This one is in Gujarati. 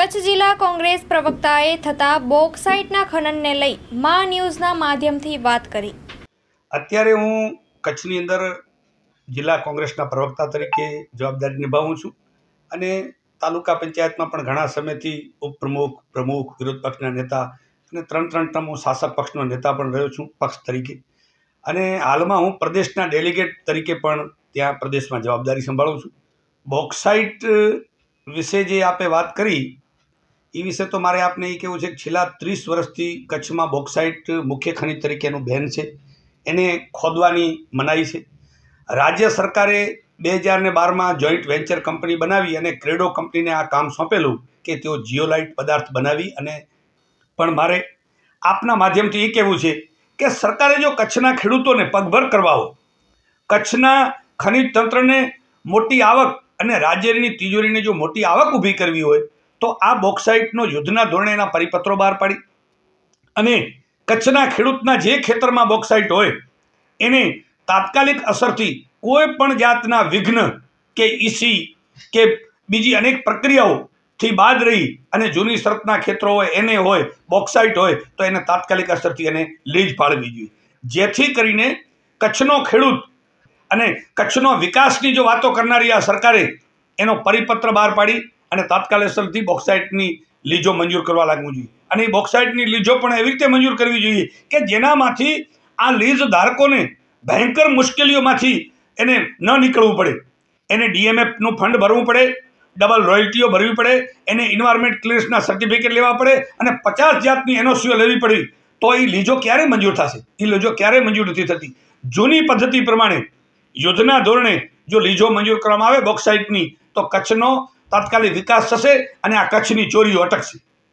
કચ્છ જિલ્લા કોંગ્રેસ પ્રવક્તાએ થતા બોક્સાઇટના ખનનને લઈ મા ન્યૂઝના માધ્યમથી વાત કરી. અત્યારે હું કચ્છની અંદર જિલ્લા કોંગ્રેસના પ્રવક્તા તરીકે જવાબદારી નિભાવું છું અને તાલુકા પંચાયતમાં પણ ઘણા સમયથી ઉપપ્રમુખ, પ્રમુખ, વિરોધ પક્ષના નેતા અને ત્રણ ત્રણ ટર્મ હું શાસક પક્ષનો નેતા પણ રહ્યો છું પક્ષ તરીકે. અને હાલમાં હું પ્રદેશના ડેલિગેટ તરીકે પણ ત્યાં પ્રદેશમાં જવાબદારી સંભાળું છું. બોક્સાઇટ વિશે જે આપે વાત કરી એ વિશે તો મારે આપને એ કહેવું છે કે છેલ્લા ત્રીસ વર્ષથી કચ્છમાં બોક્સાઇટ મુખ્ય ખનિજ તરીકેનું બેન છે. એને ખોદવાની મનાઈ છે. રાજ્ય સરકારે બે હજાર ને બારમાં જોઈન્ટ વેન્ચર કંપની બનાવી અને ક્રેડો કંપનીને આ કામ સોંપેલું કે તેઓ જીઓલાઇટ પદાર્થ બનાવી અને પણ મારે આપના માધ્યમથી એ કહેવું છે કે સરકારે જો કચ્છના ખેડૂતોને પગભર કરવા હોય, કચ્છના ખનિજ તંત્રને મોટી આવક અને રાજ્યની તિજોરીને જો મોટી આવક ઊભી કરવી હોય તો આ બોક્સાઇટનો યુદ્ધના ધોરણે એના પરિપત્રો બહાર પાડી. અને કચ્છના ખેડૂતના જે ખેતરમાં બોક્સાઇટ હોય, એને તાત્કાલિક અસરથી કોઈ પણ જાતના વિઘ્ન કે ઈસી કે બીજી અનેક પ્રક્રિયાઓથી બાદ રહી અને જૂની શરતના ખેતરો હોય, એને હોય, બોક્સાઇટ હોય, તો એને તાત્કાલિક અસરથી એને લીજ ફાળવી જોઈએ. જેથી કરીને કચ્છનો ખેડૂત અને કચ્છનો વિકાસની જો વાતો કરનારી આ સરકારે એનો પરિપત્ર બહાર પાડી અને તાત્કાલિક બોક્સાઇટની લીજો મંજૂર કરવા લાગવું જોઈએ. અને એ બોક્સાઇટની લીજો પણ એવી રીતે મંજૂર કરવી જોઈએ કે જેનામાંથી આ લીઝ ધારકોને ભયંકર મુશ્કેલીઓમાંથી એને ન નીકળવું પડે. એને ડીએમએફનું ફંડ ભરવું પડે, ડબલ રોયલ્ટીઓ ભરવી પડે, એને ઇન્વાયરમેન્ટ ક્લિયરન્સના સર્ટિફિકેટ લેવા પડે અને પચાસ જાતની એનઓસીઓ લેવી પડી, તો એ લીજો ક્યારે મંજૂર થશે? એ લીજો ક્યારે મંજૂર નથી થતી? જૂની પદ્ધતિ પ્રમાણે યોજના ધોરણે જો લીજો મંજૂર કરવામાં આવે બોક્સાઇટની તો કચ્છનો તાત્કાલિક વિકાસ થશે અને આ કચ્છની ચોરીઓ અટકશે.